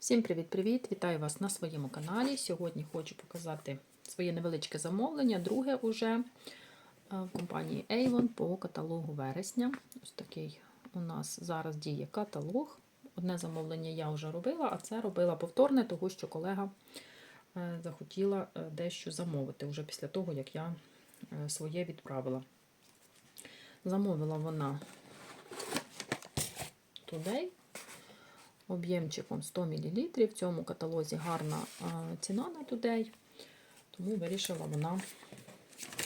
Всім привіт-привіт! Вітаю вас на своєму каналі. Сьогодні хочу показати своє невеличке замовлення, друге уже е, в компанії Avon по каталогу вересня. Ось такий у нас зараз діє каталог. Одне замовлення я вже робила, а це робила повторне, тому що колега е, захотіла е, дещо замовити вже після того, як я своє відправила. Замовила вона Today об'ємчиком 100 мл. В цьому каталозі гарна ціна на Today, тому вирішила вона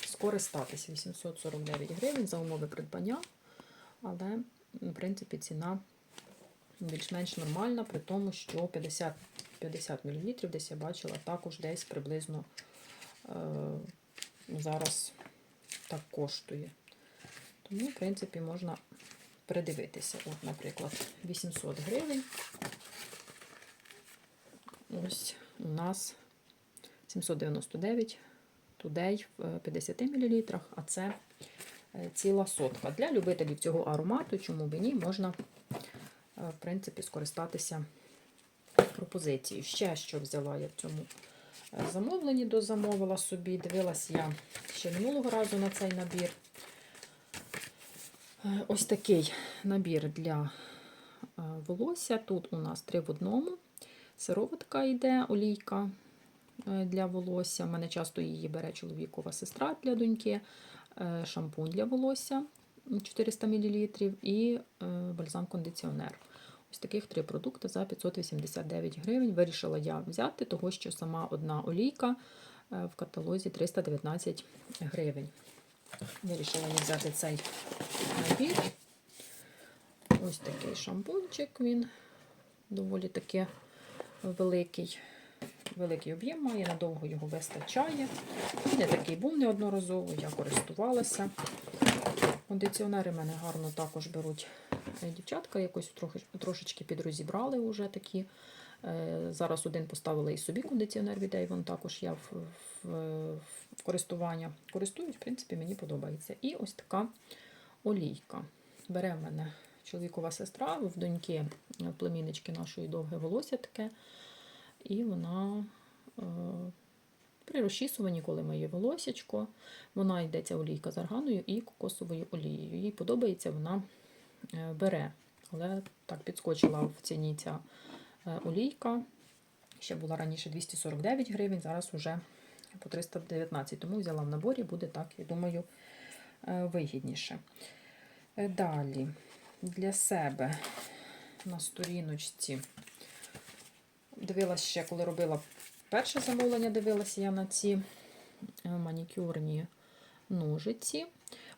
скористатися 849 гривень за умови придбання, але, в принципі, ціна більш-менш нормальна, при тому, що 50 50 мл десь я бачила також десь приблизно е, зараз так коштує. Тому, в принципі, можна придивитися. От, наприклад, 800 гривень. Ось у нас 799 тудей в 50 мл, а це ціла сотка. Для любителів цього аромату, чому б ні, можна, в принципі, скористатися пропозицією. Ще що взяла я в цьому замовленні, дозамовила собі. Дивилась я ще минулого разу на цей набір. Ось такий набір для волосся. Тут у нас три в одному. Сироватка йде, олійка для волосся. У мене часто її бере чоловікова сестра для доньки, шампунь для волосся 400 мл і бальзам-кондиціонер. Ось таких три продукти за 589 гривень. Вирішила я взяти, того що сама одна олійка в каталозі 319 гривень. Вирішила я взяти цей набір. Ось такий шампунчик, він доволі таки великий. Великий об'єм має, надовго його вистачає. Він не такий був неодноразово, я користувалася. Кондиціонери мене гарно також беруть дівчатка, якось трошечки підрозібрали вже такі. Зараз один поставила і собі кондиціонер від Avon, також я в, в, в користування користуюсь, в принципі, мені подобається. І ось така олійка. Бере в мене чоловікова сестра, в доньки племіннички нашої довге волосся таке. І вона е, при розчісуванні, коли миє волосячко, вона йдеться олійка з арганою і кокосовою олією. Їй подобається, вона е, бере. Але так підскочила в ціні ця олійка. Ще була раніше 249 гривень, зараз вже по 319, тому взяла в наборі, буде так, я думаю, вигідніше. Далі, для себе на сторіночці дивилася ще, коли робила перше замовлення, дивилася я на ці манікюрні ножиці.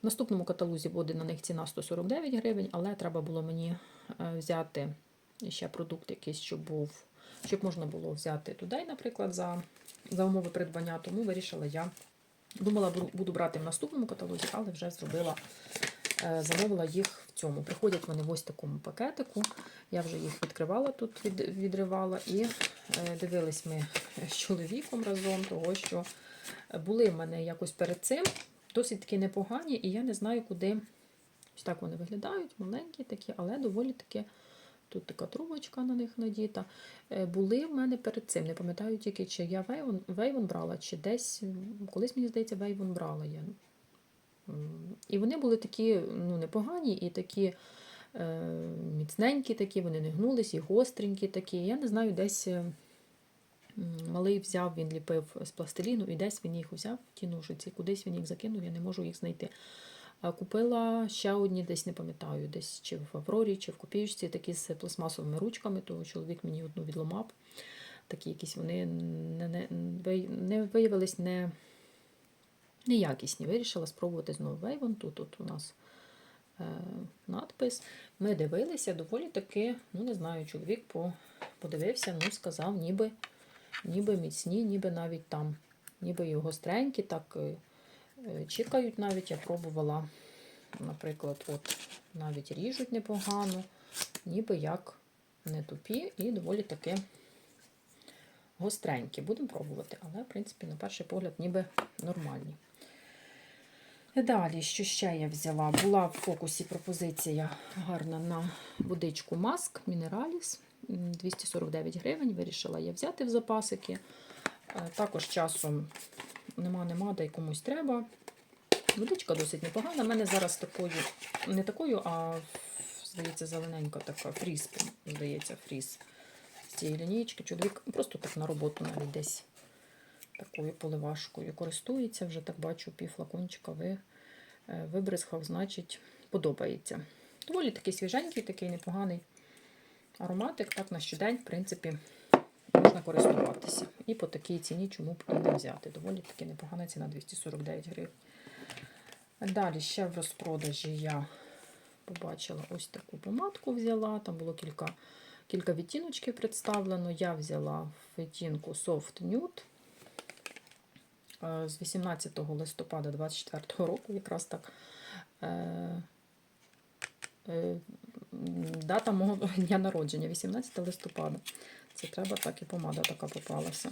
В наступному каталозі буде на них ціна 149 гривень, але треба було мені взяти ще продукт якийсь, щоб був, щоб можна було взяти туди, наприклад, за за умови придбання. Тому вирішила я, думала, буду брати в наступному каталозі, але вже зробила, замовила їх в цьому. Приходять вони в ось такому пакетику. Я вже їх відкривала тут, від, відривала, і дивились ми з чоловіком разом, того що були в мене якось перед цим досить таки непогані, і я не знаю, куди. Ось так вони виглядають, маленькі такі, але доволі таки. Тут така трубочка на них надіта. Були в мене перед цим. Не пам'ятаю тільки, чи я Вейвон, Вейвон брала, чи десь, колись, мені здається, Вейвон брала я. І вони були такі ну, непогані і такі е, міцненькі, такі, вони не гнулись, і гостренькі такі. Я не знаю, десь малий взяв, він ліпив з пластиліну, і десь він їх взяв, ті ножиці, кудись він їх закинув, я не можу їх знайти. Купила ще одні, десь не пам'ятаю, десь чи в Аврорі, чи в Копіючці, такі з пластмасовими ручками, то чоловік мені одну відломав. Такі якісь вони не, не, не виявились не, неякісні. Вирішила спробувати знову Вейвон. Тут, тут у нас е, надпис. Ми дивилися, доволі таки, ну не знаю, чоловік по, подивився, ну сказав, ніби, ніби міцні, ніби навіть там, ніби його гостренькі, так. Чекають навіть, я пробувала, наприклад, от навіть ріжуть непогано, ніби як не тупі і доволі таки гостренькі. Будемо пробувати, але, в принципі, на перший погляд, ніби нормальні. Далі, що ще я взяла? Була в фокусі пропозиція гарна на водичку маск Мінераліс. 249 гривень. Вирішила я взяти в запасики. Е, Також часом нема-нема, да комусь треба. Водичка досить непогана. У мене зараз такою, не такою, а здається, зелененька така фріз, здається, фріз з цієї лінійки. Чоловік просто так на роботу навіть десь такою поливашкою користується. Вже так бачу, пів флакончика ви, е, вибризхав, значить, подобається. Доволі такий свіженький, такий непоганий ароматик. Так на щодень, в принципі, можна користуватися. І по такій ціні чому б і не взяти. Доволі таки непогана ціна 249 гривень. Далі ще в розпродажі я побачила ось таку помадку взяла. Там було кілька, кілька відтіночків представлено. Я взяла відтінку Soft Nude е, з 18 листопада 24 року, якраз так. Дата мого дня народження 18 листопада. Це треба так і помада така попалася.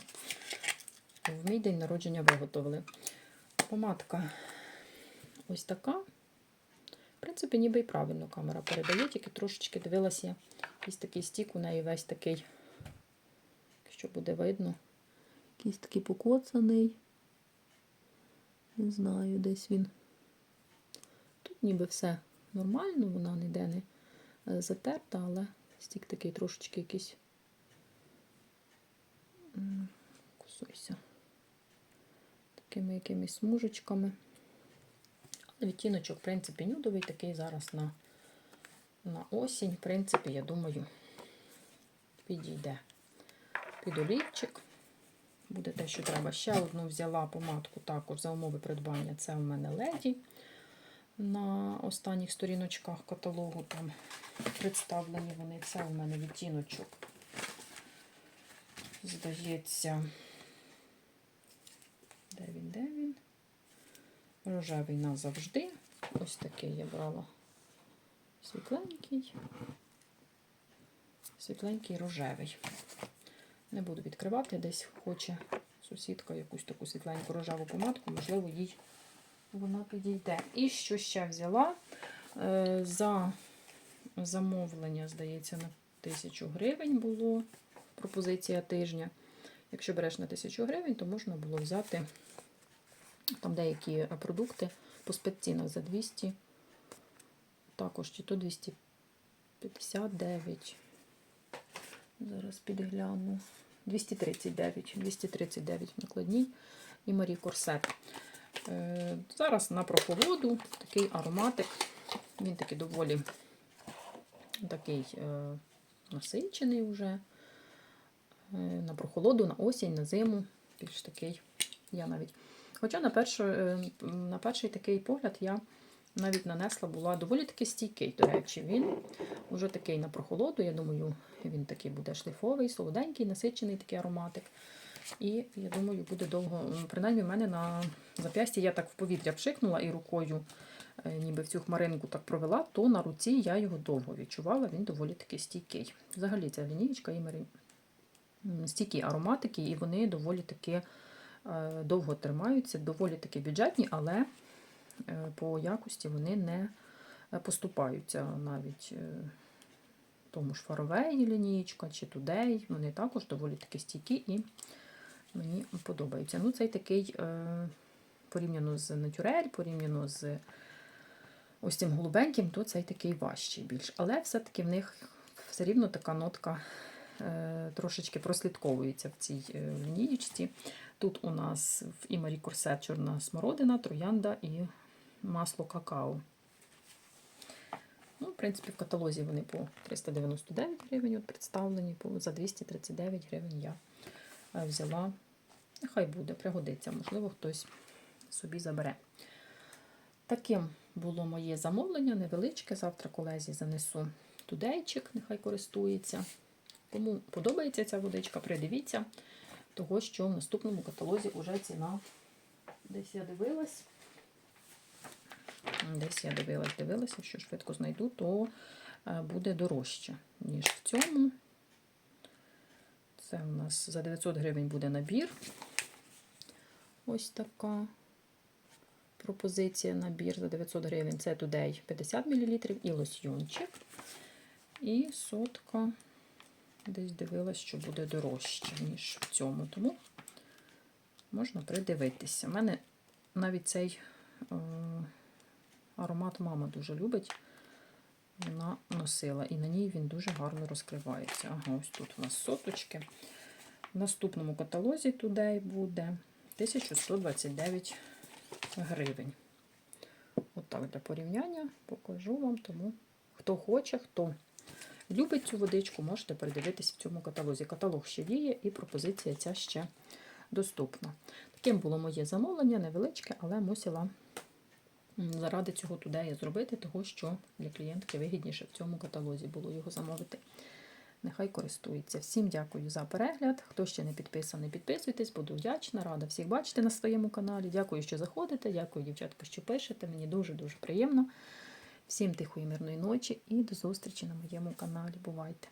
В мій день народження виготовили. Помадка ось така. В принципі, ніби і правильно камера передає, тільки трошечки дивилася, якийсь такий стік у неї весь такий, якщо буде видно, якийсь такий покоцаний. Не знаю, десь він. Тут ніби все нормально, вона ніде не затерта, але стік такий трошечки якийсь. Кусуйся. Такими якимись смужечками. Але відтіночок, в принципі, нюдовий такий зараз на, на осінь. В принципі, я думаю, підійде під олівчик. Буде те, що треба. Ще одну взяла помадку також за умови придбання. Це у мене леді. На останніх сторіночках каталогу там представлені вони. Це у мене відтіночок. Здається, де він, де він? Рожевий назавжди. Ось такий я брала світленький. Світленький рожевий. Не буду відкривати, десь хоче сусідка якусь таку світленьку рожеву помадку, можливо, їй вона підійде. І що ще взяла? Е, За замовлення, здається, на 1000 гривень було пропозиція тижня. Якщо береш на 1000 гривень, то можна було взяти там деякі продукти по спеццінах за 200, також чи то 259. Зараз підгляну. 239, 239 в накладній і Марі Корсет. Е, Зараз на прохолоду такий ароматик. Він такий доволі такий е, насичений вже. Е, на прохолоду, на осінь, на зиму. Більш такий я навіть. Хоча на, першу, е, на перший такий погляд я навіть нанесла була доволі таки стійкий. До речі, він вже такий на прохолоду. Я думаю, він такий буде шліфовий, солоденький, насичений такий ароматик. І я думаю, буде довго. Принаймні, в мене на зап'ясті я так в повітря пшикнула і рукою, е, ніби в цю хмаринку так провела, то на руці я його довго відчувала, він доволі таки стійкий. Взагалі, ця лінієчка і Марі стійкі ароматики, і вони доволі таки е, довго тримаються, доволі таки бюджетні, але е, по якості вони не поступаються навіть тому ж Фаровеї лінієчка чи Тудей. Вони також доволі таки стійкі і мені подобаються. Ну, цей такий е, порівняно з натюрель, порівняно з ось цим голубеньким, то цей такий важчий більш. Але все-таки в них все рівно така нотка е, трошечки прослідковується в цій е, лінієчці. Тут у нас в Імарі Корсет чорна смородина, троянда і масло какао. Ну, в принципі, в каталозі вони по 399 гривень представлені, за 239 гривень я взяла. Нехай буде, пригодиться, можливо, хтось собі забере. Таким було моє замовлення, невеличке. Завтра колезі занесу тудейчик, нехай користується. Кому подобається ця водичка, придивіться, того, що в наступному каталозі вже ціна десь я дивилась. Десь я дивилась, дивилася, що швидко знайду, то е, буде дорожче, ніж в цьому. Це у нас за 900 гривень буде набір. Ось така пропозиція набір за 900 гривень. Це тудей 50 мл і лосьйончик. І сотка десь дивилась, що буде дорожче, ніж в цьому. Тому можна придивитися. У мене навіть цей е, аромат мама дуже любить. Вона носила, і на ній він дуже гарно розкривається. Ага, ось тут у нас соточки. В наступному каталозі туди буде 1129 гривень. Отак для порівняння покажу вам. Тому хто хоче, хто любить цю водичку, можете передивитись в цьому каталозі. Каталог ще діє і пропозиція ця ще доступна. Таким було моє замовлення, невеличке, але мусила заради цього туди я зробити, того що для клієнтки вигідніше в цьому каталозі було його замовити. Нехай користується. Всім дякую за перегляд. Хто ще не підписаний, підписуйтесь, буду вдячна, рада всіх бачити на своєму каналі. Дякую, що заходите. Дякую, дівчатка, що пишете. Мені дуже-дуже приємно. Всім тихої мирної ночі і до зустрічі на моєму каналі. Бувайте!